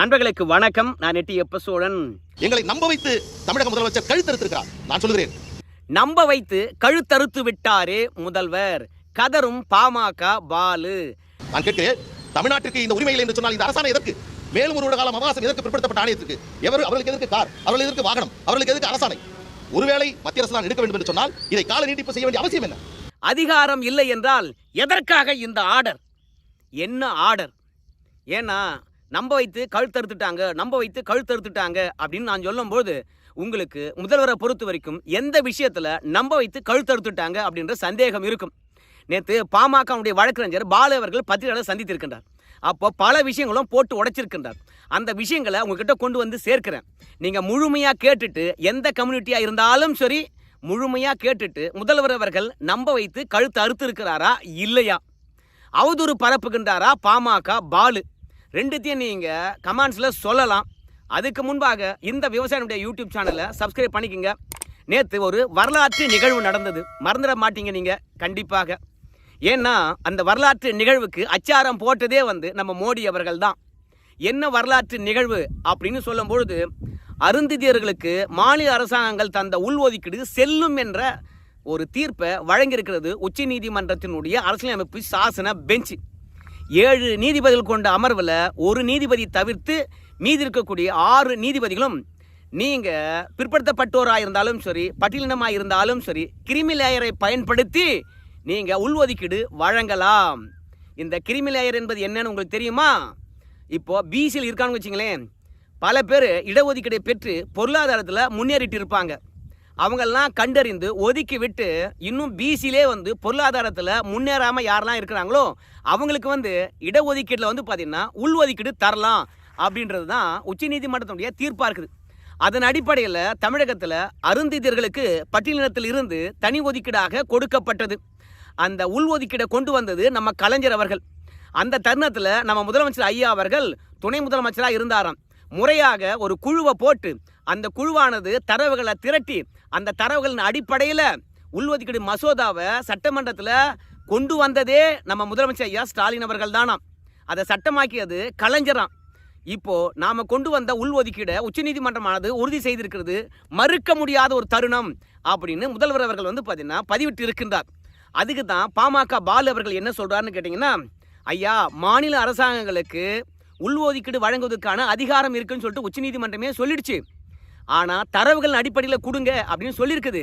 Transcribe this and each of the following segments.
நண்பர்களுக்கு வணக்கம். நான் நெட்டி எப்ப சோழன் எங்களை நம்ப வைத்து தமிழக முதலமைச்சர் கழுத்தறுத்திருக்கிறார். நான் சொல்கிறேன் நம்ப வைத்து கழுத்தறுத்து விட்டாரே முதல்வர். கதரும் பாமக பாலு. நான் கேட்கிறேன் தமிழ்நாட்டிற்கு இந்த உரிமை இல்லை என்று சொன்னால் இந்த அரசாணை எதற்கு? மேலும் ஒரு காலம் அவகாசம் எதற்கு பிற்படுத்தப்பட்ட ஆணையத்திற்கு எவர் அவர்களுக்கு எதற்கு கார்? அவர்களுக்கு எதற்கு வாகனம்? அவர்களுக்கு எதற்கு அரசாணை? ஒருவேளை மத்திய அரசு தான் எடுக்க வேண்டும் என்று சொன்னால் இதை கால நீட்டிப்பு செய்ய வேண்டிய அவசியம் என்ன? அதிகாரம் இல்லை என்றால் எதற்காக இந்த ஆர்டர்? என்ன ஆர்டர்? ஏன்னா நம்ப வைத்து கழுத்தறுத்துட்டாங்க நம்ப வைத்து கழுத்தறுத்துட்டாங்க அப்படின்னு நான் சொல்லும்போது உங்களுக்கு முதல்வரை பொறுத்த வரைக்கும் எந்த விஷயத்துல நம்ப வைத்து கழுத்தறுத்துட்டாங்க அப்படின்ற சந்தேகம் இருக்கும். நேற்று பாமகவுடைய வழக்கறிஞர் பாலு அவர்கள் பத்திரிகையாளர் சந்தித்திருக்கின்றார். அப்போ பல விஷயங்களும் போட்டு உடைச்சிருக்கின்றார். அந்த விஷயங்களை உங்ககிட்ட கொண்டு வந்து சேர்க்கிறேன். நீங்கள் முழுமையாக கேட்டுட்டு எந்த கம்யூனிட்டியாக இருந்தாலும் சரி முழுமையாக கேட்டுட்டு முதல்வர் அவர்கள் நம்ப வைத்து கழுத்து அறுத்து இருக்கிறாரா இல்லையா? அவதூறு பரப்புகின்றாரா பாமக பாலு? ரெண்டுத்தையும் நீங்கள் கமெண்ட்ஸில் சொல்லலாம். அதுக்கு முன்பாக இந்த விவசாயினுடைய யூடியூப் சேனலை சப்ஸ்கிரைப் பண்ணிக்கோங்க. நேற்று ஒரு வரலாற்று நிகழ்வு நடந்தது. மறந்துட மாட்டீங்க நீங்கள் கண்டிப்பாக. ஏன்னா அந்த வரலாற்று நிகழ்வுக்கு அச்சாரம் போட்டதே வந்து நம்ம மோடி அவர்கள் தான். என்ன வரலாற்று நிகழ்வு அப்படின்னு சொல்லும்பொழுது அருந்திதியர்களுக்கு மாநில அரசாங்கங்கள் தந்த உள்ஒதுக்கீடு செல்லும் என்ற ஒரு தீர்ப்பை வழங்கியிருக்கிறது உச்சநீதிமன்றத்தினுடைய அரசியலமைப்பு சாசன பெஞ்ச். ஏழு நீதிபதிகள் கொண்ட அமர்வில் ஒரு நீதிபதி தவிர்த்து மீதி இருக்கக்கூடிய ஆறு நீதிபதிகளும் நீங்கள் பிற்படுத்தப்பட்டோராக இருந்தாலும் சரி பட்டியலினமாக இருந்தாலும் சரி கிரிமி லேயரை பயன்படுத்தி நீங்கள் உள்ஒதுக்கீடு வழங்கலாம். இந்த கிரிமி லேயர் என்பது என்னன்னு உங்களுக்கு தெரியுமா? இப்போ பிசியில் இருக்கான்னு வச்சிங்களேன் பல பேர் இடஒதுக்கீடை பெற்று பொருளாதாரத்தில் முன்னேறிட்டு இருப்பாங்க. அவங்கெல்லாம் கண்டறிந்து ஒதுக்கி விட்டு இன்னும் பிசிலே வந்து பொருளாதாரத்தில் முன்னேறாமல் யாரெல்லாம் இருக்கிறாங்களோ அவங்களுக்கு வந்து இடஒதுக்கீட்டில் வந்து பார்த்தீங்கன்னா உள்ஒதுக்கீடு தரலாம் அப்படின்றது தான் உச்சநீதிமன்றத்தினுடைய தீர்ப்பாக இருக்குது. அதன் அடிப்படையில் தமிழகத்தில் அருந்திதர்களுக்கு பட்டியலினத்தில் இருந்து தனி ஒதுக்கீடாக கொடுக்கப்பட்டது. அந்த உள்ஒதுக்கீடை கொண்டு வந்தது நம்ம கலைஞர் அவர்கள். அந்த தருணத்தில் நம்ம முதலமைச்சர் ஐயா அவர்கள் துணை முதலமைச்சராக இருந்தாராம். முறையாக ஒரு குழுவை போட்டு அந்த குழுவானது தரவுகளை திரட்டி அந்த தரவுகளின் அடிப்படையில் உள்ஒதுக்கீடு மசோதாவை சட்டமன்றத்தில் கொண்டு வந்ததே நம்ம முதலமைச்சர் ஐயா ஸ்டாலின் அவர்கள் தானாம். அதை சட்டமாக்கியது கலைஞராம் இப்போ நாம கொண்டு வந்த உள்ஒதுக்கீடை உச்சநீதிமன்றமானது உறுதி செய்திருக்கிறது. மறுக்க முடியாத ஒரு தருணம் அப்படின்னு முதல்வர் அவர்கள் வந்து பார்த்தீங்கன்னா பதிவிட்டு இருக்கின்றார் அதுக்கு தான் பாமக பாலு அவர்கள் என்ன சொல்றாருன்னு கேட்டிங்கன்னா ஐயா மாநில அரசாங்கங்களுக்கு உள்ஒதுக்கீடு வழங்குவதற்கான அதிகாரம் இருக்குன்னு சொல்லிட்டு உச்சநீதிமன்றமே சொல்லிடுச்சு. ஆனால் தரவுகள் அடிப்படையில் கொடுங்க அப்படின்னு சொல்லியிருக்குது.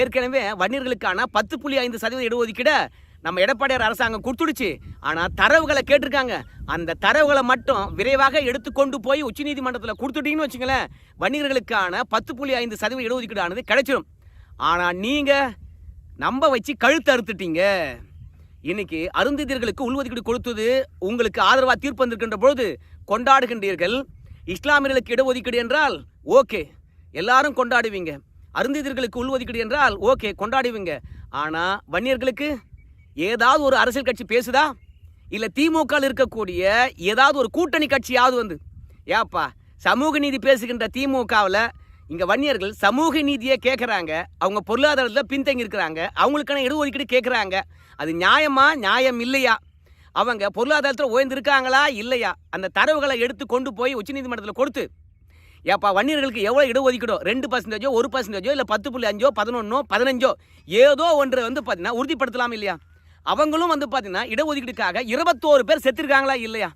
ஏற்கனவே வன்னியர்களுக்கான பத்து புள்ளி ஐந்து சதவீத இடஒதுக்கீடை நம்ம எடப்பாடியார் அரசாங்கம் கொடுத்துடுச்சு. ஆனால் தரவுகளை கேட்டிருக்காங்க. அந்த தரவுகளை மட்டும் விரைவாக எடுத்துக்கொண்டு போய் உச்சநீதிமன்றத்தில் கொடுத்துட்டீங்கன்னு வச்சுங்களேன் வன்னியர்களுக்கான பத்து புள்ளி ஐந்து சதவீத இடஒதுக்கீடு ஆனது கிடைச்சிடும் ஆனால் நீங்கள் நம்ப வச்சு கழுத்து அறுத்துட்டீங்க. இன்னைக்கு அருந்ததியர்களுக்கு உள்ஒதுக்கீடு கொடுத்தது உங்களுக்கு ஆதரவாக தீர்ப்பு வந்திருக்கின்ற பொழுது கொண்டாடுகின்றீர்கள். இஸ்லாமியர்களுக்கு இடஒதுக்கீடு என்றால் ஓகே. எல்லாரும் கொண்டாடுவீங்க. அருந்திதர்களுக்கு உள்ஒதுக்கீடு என்றால் ஓகே கொண்டாடுவீங்க. ஆனால் வன்னியர்களுக்கு ஏதாவது ஒரு அரசியல் கட்சி பேசுதா? இல்லை திமுக இருக்கக்கூடிய ஏதாவது ஒரு கூட்டணி கட்சியாவது வந்து ஏப்பா சமூக நீதி பேசுகின்ற திமுகவில் இங்கே வன்னியர்கள் சமூக நீதியை கேட்குறாங்க அவங்க பொருளாதாரத்தில் பின்தங்கி இருக்கிறாங்க. அவங்களுக்கான இடஒதுக்கீடு கேட்குறாங்க அது நியாயமா நியாயம் இல்லையா? அவங்க பொருளாதாரத்தில் உயர்ந்திருக்காங்களா? இல்லையா? அந்த தரவுகளை எடுத்து கொண்டு போய் உச்சநீதிமன்றத்தில் கொடுத்து ஏப்பா வன்னியர்களுக்கு எவ்வளோ இடஒதுக்கீடோ? ரெண்டு பர்சன்டேஜோ ஒரு பர்சன்டேஜோ இல்லை பத்து புள்ளி அஞ்சோ பதினொன்னோ பதினஞ்சோ ஏதோ ஒன்று வந்து பார்த்தீங்கன்னா உறுதிப்படுத்தலாம் இல்லையா? அவங்களும் வந்து பார்த்தீங்கன்னா இடஒதுக்கீடுக்காக இருபத்தோரு பேர் செத்துருக்காங்களா இல்லையா?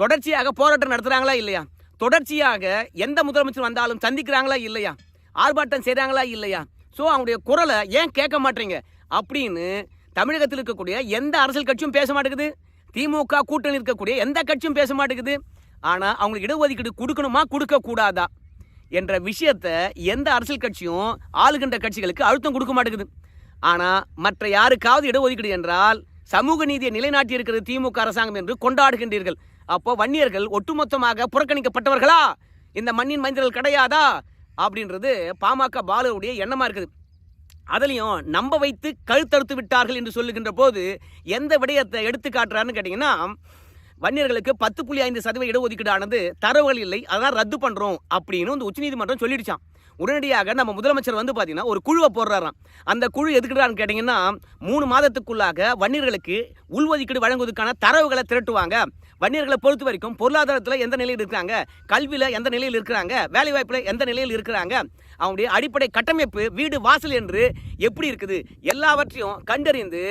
தொடர்ச்சியாக போராட்டம் நடத்துகிறாங்களா இல்லையா? தொடர்ச்சியாக எந்த முதலமைச்சர் வந்தாலும் சந்திக்கிறாங்களா இல்லையா? ஆர்ப்பாட்டம் செய்கிறாங்களா இல்லையா? ஸோ அவங்களுடைய குரலை ஏன் கேட்க மாட்டீங்க? அப்படின்னு தமிழகத்தில் இருக்கக்கூடிய எந்த அரசியல் கட்சியும் பேச மாட்டேங்குது. திமுக கூட்டணி இருக்கக்கூடிய எந்த கட்சியும் பேச மாட்டேங்குது. ஆனால் அவங்களுக்கு இடஒதுக்கீடு கொடுக்கணுமா? கொடுக்கக்கூடாதா? என்ற விஷயத்தை எந்த அரசியல் கட்சியும் ஆளுகின்ற கட்சிகளுக்கு அழுத்தம் கொடுக்க மாட்டேங்குது. ஆனால் மற்ற யாருக்காவது இடஒதுக்கீடு என்றால் சமூக நீதியை நிலைநாட்டி இருக்கிறது திமுக அரசாங்கம் என்று கொண்டாடுகின்றீர்கள். அப்போ வன்னியர்கள் ஒட்டுமொத்தமாக புறக்கணிக்கப்பட்டவர்களா? இந்த மண்ணின் மனிதர்கள் கிடையாதா? அப்படின்றது பாமக பாலுவுடைய எண்ணமாக இருக்குது. அதுலேயும் நம்ப வைத்து கழுத்தறுத்து விட்டார்கள் என்று சொல்லுகின்ற போது எந்த விடயத்தை எடுத்து காட்டுறாருன்னு கேட்டிங்கன்னா வன்னியர்களுக்கு பத்து புள்ளி ஐந்து சதவீத இடஒதுக்கீடானது தரவுகள் இல்லை அதான் ரத்து பண்ணுறோம் அப்படின்னு இந்த உச்சநீதிமன்றம் சொல்லிடுச்சான் உடனடியாக நம்ம முதலமைச்சர் வந்து பார்த்தீங்கன்னா ஒரு குழுவை போடுறாராம். அந்த குழு எதுக்குறான்னு கேட்டிங்கன்னா மூணு மாதத்துக்குள்ளாக வன்னியர்களுக்கு உள்ஒதுக்கீடு வழங்குவதற்கான தரவுகளை திரட்டுவாங்க. வன்னியர்களை பொறுத்த வரைக்கும் பொருளாதாரத்தில் எந்த நிலையில் இருக்கிறாங்க? கல்வியில் எந்த நிலையில் இருக்கிறாங்க? வேலைவாய்ப்பில் எந்த நிலையில் இருக்கிறாங்க? அவங்களுடைய அடிப்படை கட்டமைப்பு வீடு வாசல் என்று எப்படி இருக்குது? எல்லாவற்றையும் கண்டறிந்து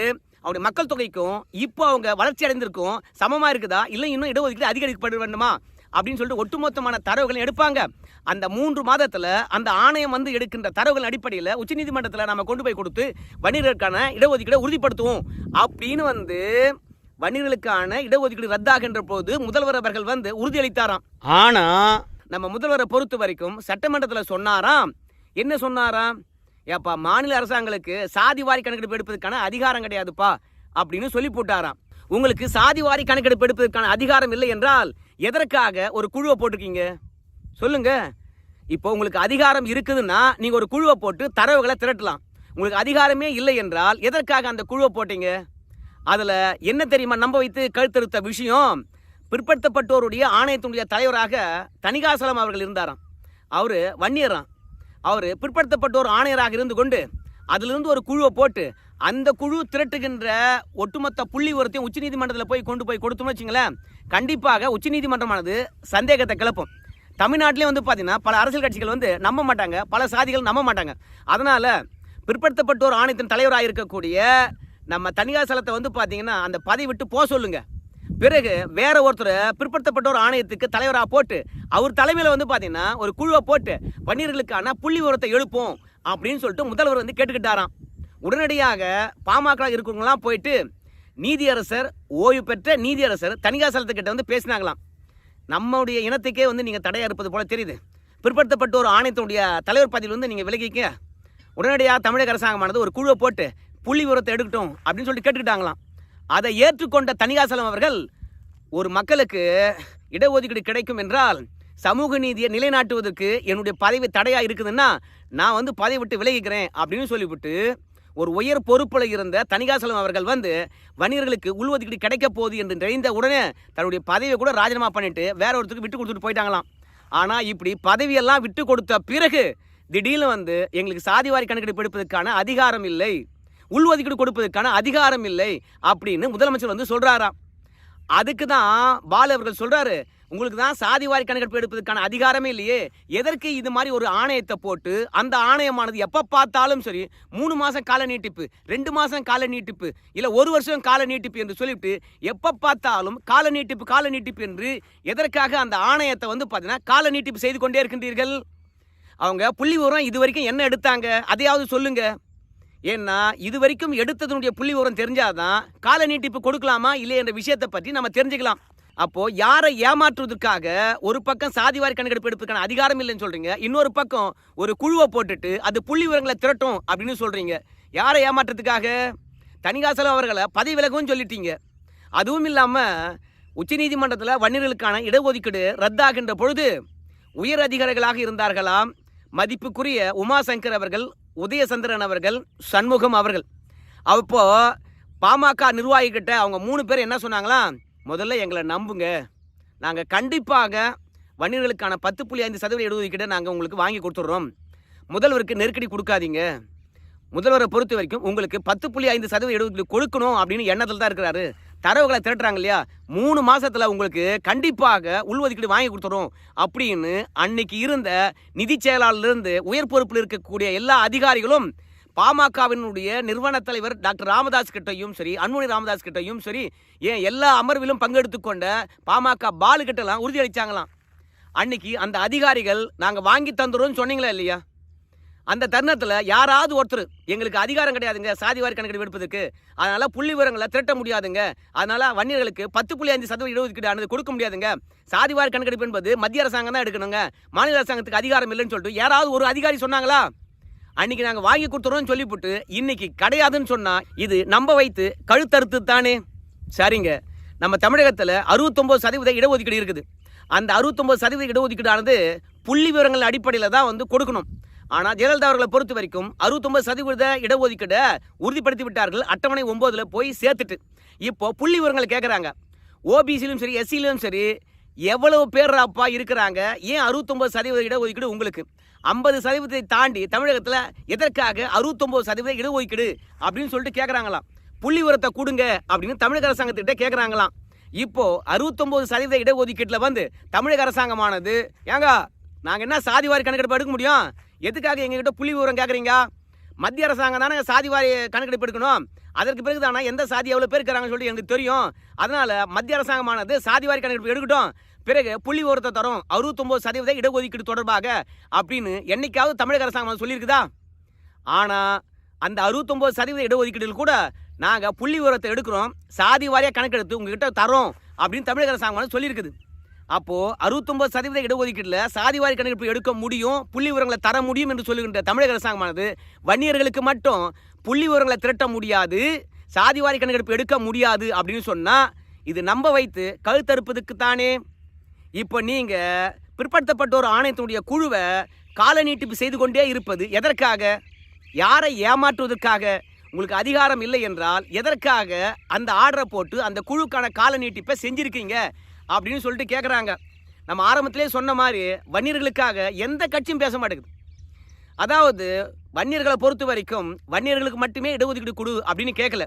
அவருடைய மக்கள் தொகைக்கும் இப்போ அவங்க வளர்ச்சி அடைந்திருக்கும் சமமாக இருக்குதா? இல்லை இன்னும் இடஒதுக்கீடு அதிகரிக்கப்பட வேண்டுமா அப்படின்னு சொல்லிட்டு ஒட்டுமொத்தமான தரவுகளை எடுப்பாங்க. அந்த மூன்று மாதத்தில் அந்த ஆணையம் வந்து எடுக்கின்ற தரவுகள் அடிப்படையில் உச்சநீதிமன்றத்தில் நம்ம கொண்டு போய் கொடுத்து வன்னியர்களுக்கான இடஒதுக்கீடை உறுதிப்படுத்துவோம். அப்படின்னு வந்து வன்னியர்களுக்கான இடஒதுக்கீடு ரத்தாகின்ற போது முதல்வர் அவர்கள் வந்து உறுதியளித்தாராம். ஆனா நம்ம முதல்வரை பொறுத்த வரைக்கும் சட்டமன்றத்தில் சொன்னாராம். என்ன சொன்னாராம்? ஏப்பா மாநில அரசாங்களுக்கு சாதி வாரி கணக்கெடுப்பு எடுப்பதற்கான அதிகாரம் கிடையாதுப்பா அப்படின்னு சொல்லி போட்டாராம். உங்களுக்கு சாதி வாரி கணக்கெடுப்பு எடுப்பதற்கான அதிகாரம் இல்லை என்றால் எதற்காக ஒரு குழுவை போட்டிருக்கீங்க? சொல்லுங்க. இப்போ உங்களுக்கு அதிகாரம் இருக்குதுன்னா நீங்கள் ஒரு குழுவை போட்டு தரவுகளை திரட்டலாம். உங்களுக்கு அதிகாரமே இல்லை என்றால் எதற்காக அந்த குழுவை போட்டீங்க? அதில் என்ன தெரியுமா நம்ப வைத்து கழுத்தெடுத்த விஷயம்? பிற்படுத்தப்பட்டோருடைய ஆணையத்தினுடைய தலைவராக தணிகாசலம் அவர்கள் இருந்தாராம். அவர் வன்னியராம். அவர் பிற்படுத்தப்பட்ட ஒரு ஆணையராக இருந்து கொண்டு அதிலிருந்து ஒரு குழுவை போட்டு அந்த குழு திரட்டுகின்ற ஒட்டுமொத்த புள்ளி உரத்தையும் உச்சநீதிமன்றத்தில் போய் கொண்டு போய் கொடுத்தோம்னு வச்சுங்களேன் கண்டிப்பாக உச்சநீதிமன்றமானது சந்தேகத்தை கிளப்பும். தமிழ்நாட்டிலே வந்து பார்த்தீங்கன்னா பல அரசியல் கட்சிகள் வந்து நம்ப மாட்டாங்க பல சாதிகள் நம்ப மாட்டாங்க. அதனால் பிற்படுத்தப்பட்டோர் ஆணையத்தின் தலைவராக இருக்கக்கூடிய நம்ம தனியார் சலத்தை வந்து பார்த்தீங்கன்னா அந்த பதவி விட்டு போக சொல்லுங்கள் பிறகு வேற ஒருத்தர் பிற்படுத்தப்பட்டோர் ஆணையத்துக்கு தலைவராக போட்டு அவர் தலைமையில் வந்து பார்த்தீங்கன்னா ஒரு குழுவை போட்டு வன்னியர்களுக்கான புள்ளி உரத்தை எழுப்போம் அப்படின்னு சொல்லிட்டு முதல்வர் வந்து கேட்டுக்கிட்டாராம். உடனடியாக பாமக இருக்கிறவங்களாம் போயிட்டு நீதியரசர் ஓய்வு பெற்ற நீதியரசர் தணிகாசலத்துக்கிட்ட வந்து பேசினாங்களாம். நம்முடைய இனத்துக்கே வந்து நீங்கள் தடையாக இருப்பது போல தெரியுது. பிற்படுத்தப்பட்ட ஒரு ஆணையத்தினுடைய தலைவர் பதவியில் வந்து நீங்கள் விலகிக்க உடனடியாக தமிழக அரசாங்கமானது ஒரு குழுவை போட்டு புள்ளி விவரத்தை எடுக்கட்டும் அப்படின்னு சொல்லிட்டு கேட்டுக்கிட்டாங்களாம். அதை ஏற்றுக்கொண்ட தணிகாசலம் அவர்கள் ஒரு மக்களுக்கு இடஒதுக்கீடு கிடைக்கும் என்றால் சமூக நீதியை நிலைநாட்டுவதற்கு என்னுடைய பதவி தடையாக இருக்குதுன்னா நான் வந்து பதவி விட்டு விலகிக்கிறேன் அப்படின்னு சொல்லிவிட்டு ஒரு உயர் பொறுப்பில் இருந்த தணிகாசலம் அவர்கள் வந்து வணிகர்களுக்கு உள்ஒதுக்கீடு கிடைக்க போகுது என்று நிறைந்த உடனே தன்னுடைய பதவியை கூட ராஜினாமா பண்ணிட்டு வேற ஒருத்தருக்கு விட்டு கொடுத்துட்டு போயிட்டாங்களாம். ஆனால் இப்படி பதவியெல்லாம் விட்டு கொடுத்த பிறகு திடீர்னு வந்து எங்களுக்கு சாதிவாரி கணக்கெடுப்பு எடுப்பதற்கான அதிகாரம் இல்லை. உள்ஒதுக்கீடு கொடுப்பதற்கான அதிகாரம் இல்லை அப்படின்னு முதலமைச்சர் வந்து சொல்கிறாராம் அதுக்கு தான் பாலு அவர்கள் சொல்கிறாரு உங்களுக்கு தான் சாதிவாரி கணக்கெடுப்பு எடுப்பதற்கான அதிகாரமே இல்லையே. எதற்கு இது மாதிரி ஒரு ஆணையத்தை போட்டு அந்த ஆணையமானது எப்போ பார்த்தாலும் சரி மூணு மாதம் கால நீட்டிப்பு ரெண்டு மாதம் கால நீட்டிப்பு இல்லை ஒரு வருஷம் கால நீட்டிப்பு என்று சொல்லிவிட்டு எப்போ பார்த்தாலும் கால நீட்டிப்பு கால நீட்டிப்பு என்று எதற்காக அந்த ஆணையத்தை வந்து பார்த்தீங்கன்னா கால நீட்டிப்பு செய்து கொண்டே இருக்கின்றீர்கள்? அவங்க புள்ளி விவரம் இது வரைக்கும் என்ன எடுத்தாங்க? அதையாவது சொல்லுங்கள் ஏன்னா இது வரைக்கும் எடுத்ததனுடைய புள்ளி விவரம் தெரிஞ்சாதான் கால நீட்டிப்பு கொடுக்கலாமா இல்லை என்ற விஷயத்தை பற்றி நம்ம தெரிஞ்சுக்கலாம். அப்போ யாரை ஏமாற்றுவதற்காக ஒரு பக்கம் சாதிவாரி கணக்கெடுப்பு எடுப்பதற்கான அதிகாரம் இல்லைன்னு சொல்றீங்க இன்னொரு பக்கம் ஒரு குழுவை போட்டுட்டு அது புள்ளி விவரங்களை திரட்டும் அப்படின்னு சொல்றீங்க. யாரை ஏமாற்றுறதுக்காக? தனிகாசலம் அவர்களை பதவி விலகவும் சொல்லிட்டீங்க. அதுவும் இல்லாமல் உச்சநீதிமன்றத்தில் வன்னியர்களுக்கான இடஒதுக்கீடு ரத்தாகின்ற பொழுது உயர் அதிகாரிகளாக இருந்தார்களாம். மதிப்புக்குரிய உமாசங்கர் அவர்கள் உதயசந்திரன் அவர்கள் சண்முகம் அவர்கள். அப்போ பாமக நிர்வாகிக்கிட்ட அவங்க மூணு பேர் என்ன சொன்னாங்களா? முதல்ல எங்களை நம்புங்க. நாங்கள் கண்டிப்பாக வன்னியர்களுக்கான பத்து புள்ளி ஐந்து சதவீத இடஒதுக்கீடை நாங்கள் உங்களுக்கு வாங்கி கொடுத்துட்றோம். முதல்வருக்கு நெருக்கடி கொடுக்காதீங்க. முதல்வரை பொறுத்த வரைக்கும் உங்களுக்கு பத்து புள்ளி ஐந்து சதவீத இடஒதுக்கீடு கொடுக்கணும் அப்படின்னு எண்ணத்தில் தான் இருக்கிறாரு. தரவுகளை திரட்டுறாங்க இல்லையா? மூணு மாதத்தில் உங்களுக்கு கண்டிப்பாக உள்ஒதுக்கீடு வாங்கி கொடுத்துரும் அப்படின்னு அன்னைக்கு இருந்த நிதி செயலாளர்லேருந்து உயர் பொறுப்பில் இருக்கக்கூடிய எல்லா அதிகாரிகளும் பாமகவினுடைய நிறுவன தலைவர் டாக்டர் ராமதாஸ் கிட்டையும் சரி அன்புமணி ராமதாஸ் கிட்டையும் சரி ஏன் எல்லா அமர்விலும் பங்கெடுத்து கொண்ட பாமக பாலு கிட்டலாம் உறுதியளிச்சாங்களாம். அன்னைக்கு அந்த அதிகாரிகள் நாங்கள் வாங்கி தந்துடுறோம்னு சொன்னீங்களா இல்லையா? அந்த தருணத்தில் யாராவது ஒருத்தர் எங்களுக்கு அதிகாரம் கிடையாதுங்க சாதிவாரி கணக்கெடுப்பு எடுப்பதற்கு. அதனால் புள்ளி விவரங்களை திரட்ட முடியாதுங்க. அதனால் வன்னியர்களுக்கு பத்து புள்ளி அஞ்சு சதவீத இடஒதுக்கீடு ஆனது கொடுக்க முடியாதுங்க. சாதிவாரி கணக்கெடுப்பு என்பது மத்திய அரசாங்கம் தான் எடுக்கணுங்க. மாநில அரசாங்கத்துக்கு அதிகாரம் இல்லைன்னு சொல்லிட்டு யாராவது ஒரு அதிகாரி சொன்னாங்களா? அன்னைக்கு நாங்கள் வாங்கி கொடுத்துறோம்னு சொல்லிவிட்டு இன்னைக்கு கிடையாதுன்னு சொன்னால் இது நம்ப வைத்து கழுத்தறுத்து தானே. சரிங்க. நம்ம தமிழகத்தில் அறுபத்தொம்போது சதவீத இடஒதுக்கீடு இருக்குது. அந்த அறுபத்தொம்போது சதவீத இடஒதுக்கீடானது புள்ளி விவரங்கள் அடிப்படையில் தான் வந்து கொடுக்கணும். ஆனால் ஜெயலலிதா அவர்களை பொறுத்த வரைக்கும் அறுபத்தொன்பது சதவீத இடஒதுக்கீடை உறுதிப்படுத்தி விட்டார்கள் அட்டவணை ஒம்போதில் போய் சேர்த்துட்டு. இப்போ புள்ளி விவரங்களை கேட்குறாங்க ஓபிசிலும் சரி எஸ்சிலும் சரி எவ்வளவு பேர் அப்பா இருக்கிறாங்க? ஏன் அறுபத்தொன்பது சதவீத இடஒதுக்கீடு உங்களுக்கு? ஐம்பது சதவீதத்தை தாண்டி தமிழகத்தில் எதற்காக அறுபத்தொம்போது சதவீத இடஒதுக்கீடு அப்படின்னு சொல்லிட்டு கேட்குறாங்களாம் புள்ளி உரத்தை கொடுங்க அப்படின்னு தமிழக அரசாங்கத்திட்ட கேட்குறாங்களாம் இப்போ அறுபத்தொம்போது சதவீத இடஒதுக்கீட்டில் வந்து தமிழக அரசாங்கமானது ஏங்க நாங்கள் என்ன சாதிவாரி கணக்கெடுப்பு எடுக்க முடியும்? எதுக்காக எங்ககிட்ட புள்ளி விவரம் கேட்குறீங்க மத்திய அரசாங்கம் தானே சாதிவாரி கணக்கெடுப்பு எடுக்கணும். அதற்கு பிறகு தானே எந்த சாதி எவ்வளோ பேர் இருக்கிறாங்கன்னு சொல்லிட்டு எனக்கு தெரியும். அதனால் மத்திய அரசாங்கமானது சாதிவாரி கணக்கெடுப்பு எடுக்கட்டும். பிறகு புள்ளி விவரத்தை தரும். அறுபத்தொம்போது சதவீத இடஒதுக்கீடு தொடர்பாக அப்படின்னு என்னைக்காவது தமிழக அரசாங்கம் சொல்லியிருக்குதா? ஆனால் அந்த அறுபத்தொம்போது சதவீத இடஒதுக்கீடுகள் கூட நாங்கள் புள்ளி விவரத்தை எடுக்கிறோம். சாதி வாரியாக கணக்கெடுத்து உங்ககிட்ட தரோம் அப்படின்னு தமிழக அரசாங்கம் சொல்லியிருக்குது. அப்போது அறுபத்தொம்பது சதவீத இடஒதுக்கீட்டில் சாதிவாரி கணக்கெடுப்பு எடுக்க முடியும் புள்ளி விவரங்களை தர முடியும் என்று சொல்லுகின்ற தமிழக அரசாங்கமானது வன்னியர்களுக்கு மட்டும் புள்ளி விவரங்களை திரட்ட முடியாது சாதிவாரி கணக்கெடுப்பு எடுக்க முடியாது அப்படின்னு சொன்னால் இது நம்ப வைத்து கழுத்தறுப்பதுக்கு தானே இப்போ நீங்கள் பிற்படுத்தப்பட்ட ஒரு ஆணையத்தினுடைய குழுவை கால நீட்டிப்பு செய்து கொண்டே இருப்பது எதற்காக? யாரை ஏமாற்றுவதற்காக? உங்களுக்கு அதிகாரம் இல்லை என்றால் எதற்காக அந்த ஆர்டரை போட்டு அந்த குழுக்கான கால நீட்டிப்பை செஞ்சுருக்கீங்க? அப்படின்னு சொல்லிட்டு கேட்குறாங்க நம்ம ஆரம்பத்திலே சொன்ன மாதிரி வன்னியர்களுக்காக எந்த கட்சியும் பேச மாட்டேங்குது. அதாவது வன்னியர்களை பொறுத்த வரைக்கும் வன்னியர்களுக்கு மட்டுமே இடஒதுக்கீடு கொடு அப்படின்னு கேட்கல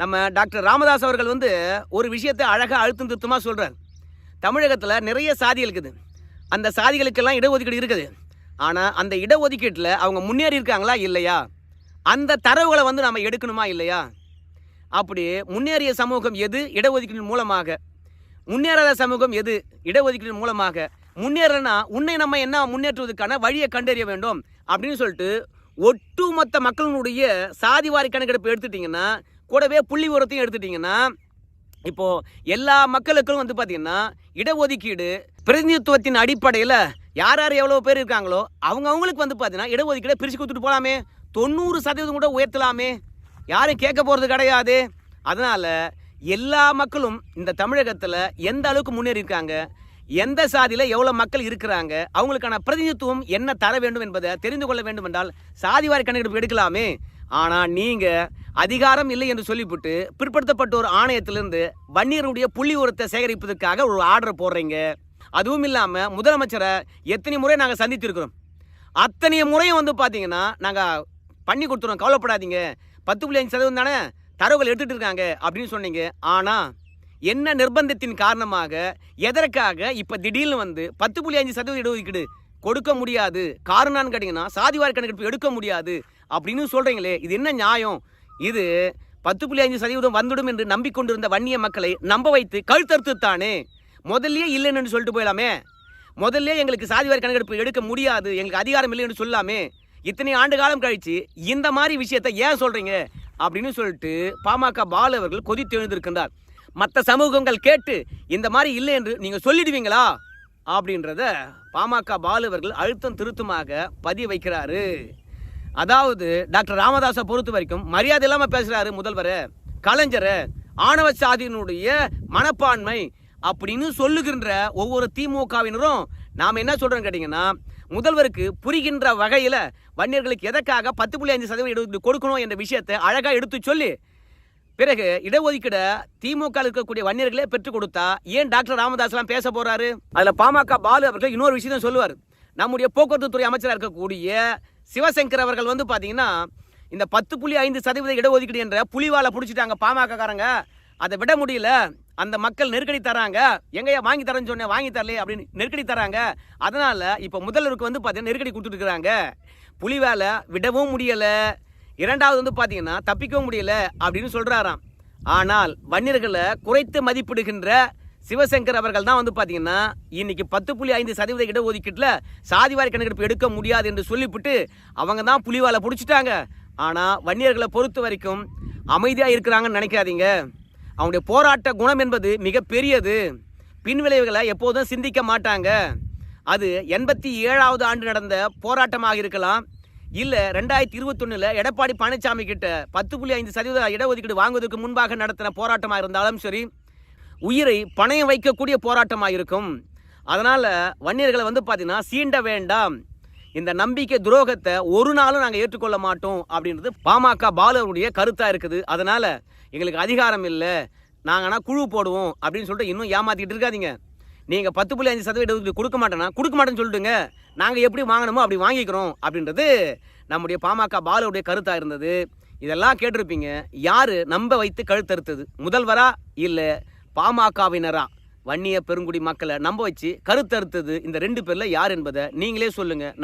நம்ம டாக்டர் ராமதாஸ் அவர்கள் வந்து ஒரு விஷயத்தை அழகாக அழுத்தம் திருத்தமாக சொல்கிறார் தமிழகத்தில் நிறைய சாதி இருக்குது. அந்த சாதிகளுக்கெல்லாம் இடஒதுக்கீடு இருக்குது. ஆனால் அந்த இடஒதுக்கீட்டில் அவங்க முன்னேறி இருக்காங்களா இல்லையா? அந்த தரவுகளை வந்து நம்ம எடுக்கணுமா இல்லையா? அப்படி முன்னேறிய சமூகம் எது? இடஒதுக்கீடு மூலமாக. முன்னேறாத சமூகம் எது? இடஒதுக்கீடு மூலமாக. முன்னேறனா உன்னை நம்ம என்ன முன்னேற்றுவதற்கான வழியை கண்டறிய வேண்டும் அப்படின்னு சொல்லிட்டு ஒட்டுமொத்த மக்களினுடைய சாதிவாரி கணக்கெடுப்பு எடுத்துட்டிங்கன்னா கூடவே புள்ளி உரத்தையும் எடுத்துட்டிங்கன்னா இப்போ எல்லா மக்களுக்கும் வந்து பார்த்தீங்கன்னா இடஒதுக்கீடு பிரதிநிதித்துவத்தின் அடிப்படையில் யார் யார் எவ்வளோ பேர் இருக்காங்களோ அவங்க அவங்களுக்கு வந்து பார்த்தீங்கன்னா இடஒதுக்கீடை பிரித்து கொடுத்துட்டு போகலாமே தொண்ணூறு சதவீதம் கூட உயர்த்தலாமே. யாரும் கேட்க போகிறது கிடையாது. அதனால் எல்லா மக்களும் இந்த தமிழகத்தில் எந்த அளவுக்கு முன்னேறி இருக்காங்க எந்த சாதியில் எவ்வளோ மக்கள் இருக்கிறாங்க? அவங்களுக்கான பிரதிநிதித்துவம் என்ன தர வேண்டும் என்பதை தெரிந்து கொள்ள வேண்டும் என்றால் சாதிவாரி கணக்கெடுப்பு எடுக்கலாமே. ஆனால் நீங்கள் அதிகாரம் இல்லை என்று சொல்லிவிட்டு பிற்படுத்தப்பட்ட ஒரு ஆணையத்திலிருந்து வன்னியருடைய புள்ளி உரத்தை சேகரிப்பதற்காக ஒரு ஆர்டர் போடுறீங்க. அதுவும் இல்லாமல் முதலமைச்சரை எத்தனை முறை நாங்கள் சந்தித்திருக்கிறோம். அத்தனை முறையும் வந்து பார்த்தீங்கன்னா நாங்கள் பண்ணி கொடுத்துருவோம் கவலைப்படாதீங்க. பத்து புள்ளி அஞ்சு சதவீதம் தானே? தரவுகள் எடுத்துகிட்டு இருக்காங்க அப்படின்னு சொன்னீங்க. ஆனால் என்ன நிர்பந்தத்தின் காரணமாக எதற்காக இப்போ திடீர்னு வந்து பத்து புள்ளி அஞ்சு சதவீத இடஒதுக்கீடு கொடுக்க முடியாது? காரணம்னு கேட்டிங்கன்னா சாதிவாரி கணக்கெடுப்பு எடுக்க முடியாது அப்படின்னு சொல்கிறீங்களே இது என்ன நியாயம்? இது பத்து புள்ளி அஞ்சு சதவீதம் வந்துடும் என்று நம்பிக்கொண்டிருந்த வன்னிய மக்களை நம்ப வைத்து கழுத்தறுத்து தானே முதல்லயே இல்லைன்னு சொல்லிட்டு போயிடலாமே? முதல்ல எங்களுக்கு சாதிவாரி கணக்கெடுப்பு எடுக்க முடியாது எங்களுக்கு அதிகாரம் இல்லைன்னு சொல்லாமே? இத்தனை ஆண்டு காலம் கழித்து இந்த மாதிரி விஷயத்தை ஏன் சொல்கிறீங்க அப்படின்னு சொல்லிட்டு பாமக பாலு அவர்கள் கொதித்து எழுந்திருக்கின்றார். மற்ற சமூகங்கள் கேட்டு இந்த மாதிரி இல்லை என்று நீங்கள் சொல்லிடுவீங்களா? அப்படின்றத பாமக பாலு அவர்கள் அழுத்தம் திருத்தமாக பதி வைக்கிறாரு அதாவது டாக்டர் ராமதாஸை பொறுத்த வரைக்கும் மரியாதை இல்லாமல் பேசுகிறாரு முதல்வர். கலைஞர் ஆணவ சாதியினுடைய மனப்பான்மை அப்படின்னு சொல்லுகின்ற ஒவ்வொரு திமுகவினரும் நாம் என்ன சொல்கிறோம் கேட்டிங்கன்னா முதல்வருக்கு புரிகின்ற வகையில் வன்னியர்களுக்கு எதற்காக பத்து புள்ளி அஞ்சு சதவீதம் இடஒதுக்கீடு கொடுக்கணும் என்ற விஷயத்தை அழகாக எடுத்து சொல்லி பிறகு இடஒதுக்கீடை திமுக இருக்கக்கூடிய வன்னியர்களே பெற்றுக் கொடுத்தா ஏன் டாக்டர் ராமதாஸ்லாம் பேச போறாரு? அதில் பாமக பாலு அவர்கள் இன்னொரு விஷயம் சொல்லுவார். நம்முடைய போக்குவரத்து துறை அமைச்சராக இருக்கக்கூடிய சிவசங்கர் அவர்கள் வந்து பார்த்தீங்கன்னா இந்த பத்து புள்ளி ஐந்து சதவீத இடஒதுக்கீடு என்ற புலிவாலை பிடிச்சிட்டாங்க பாமகக்காரங்க. அதை விட முடியல அந்த மக்கள் நெருக்கடி தராங்க. எங்கேயா வாங்கி தரேன்னு சொன்னேன் வாங்கி தரலையே அப்படின்னு நெருக்கடி தராங்க. அதனால இப்போ முதல்வருக்கு வந்து பார்த்தீங்கன்னா நெருக்கடி கொடுத்துட்டு புலி வேலை விடவும் முடியலை. இரண்டாவது வந்து பார்த்தீங்கன்னா தப்பிக்கவும் முடியல அப்படின்னு சொல்கிறாராம் ஆனால் வன்னியர்களை குறைத்து மதிப்பிடுகின்ற சிவசங்கர் அவர்கள் தான் வந்து பார்த்தீங்கன்னா இன்னைக்கு பத்து புள்ளி ஐந்து சதவீத இடஒதுக்கீட்டில் சாதிவாரி கணக்கெடுப்பு எடுக்க முடியாது என்று சொல்லிவிட்டு அவங்க தான் புலிவாலை பிடிச்சிட்டாங்க. ஆனால் வன்னியர்களை பொறுத்த வரைக்கும் அமைதியாக இருக்கிறாங்கன்னு நினைக்காதீங்க. அவனுடைய போராட்ட குணம் என்பது மிக பெரியது பின்விளைவுகளை எப்போதும் சிந்திக்க மாட்டாங்க. அது எண்பத்தி ஏழாவது ஆண்டு நடந்த போராட்டமாக இருக்கலாம். இல்லை ரெண்டாயிரத்தி இருபத்தொன்னில் எடப்பாடி பழனிசாமி கிட்ட பத்து புள்ளி ஐந்து சதவீத இடஒதுக்கீடு வாங்குவதற்கு முன்பாக நடத்தின போராட்டமாக இருந்தாலும் சரி உயிரை பணையம் வைக்கக்கூடிய போராட்டமாக இருக்கும் அதனால் வன்னியர்களை வந்து பார்த்திங்கன்னா சீண்ட வேண்டாம். இந்த நம்பிக்கை துரோகத்தை ஒரு நாளும் நாங்கள் ஏற்றுக்கொள்ள மாட்டோம் அப்படின்றது பாமக பாலருடைய கருத்தாக இருக்குது. அதனால் எங்களுக்கு அதிகாரம் இல்லை. நாங்கள் ஆனால் குழு போடுவோம் அப்படின்னு சொல்லிட்டு இன்னும் ஏமாற்றிக்கிட்டு இருக்காதீங்க. நீங்கள் பத்து புள்ளி அஞ்சு சதவீதம் கொடுக்க மாட்டேன்னா கொடுக்க மாட்டேன்னு சொல்லிட்டுங்க நாங்கள் எப்படி வாங்கணுமோ அப்படி வாங்கிக்கிறோம் அப்படின்றது நம்முடைய பாமக பாலுடைய கருத்தாக இருந்தது. இதெல்லாம் கேட்டிருப்பீங்க. யார் நம்ப வைத்து கழுத்தறுத்தது? முதல்வரா இல்லை பாமகவினரா? வன்னிய பெருங்குடி மக்களை நம்ப வச்சு கருத்தறுத்தது இந்த ரெண்டு பேரில் யார் என்பதை நீங்களே சொல்லுங்கள்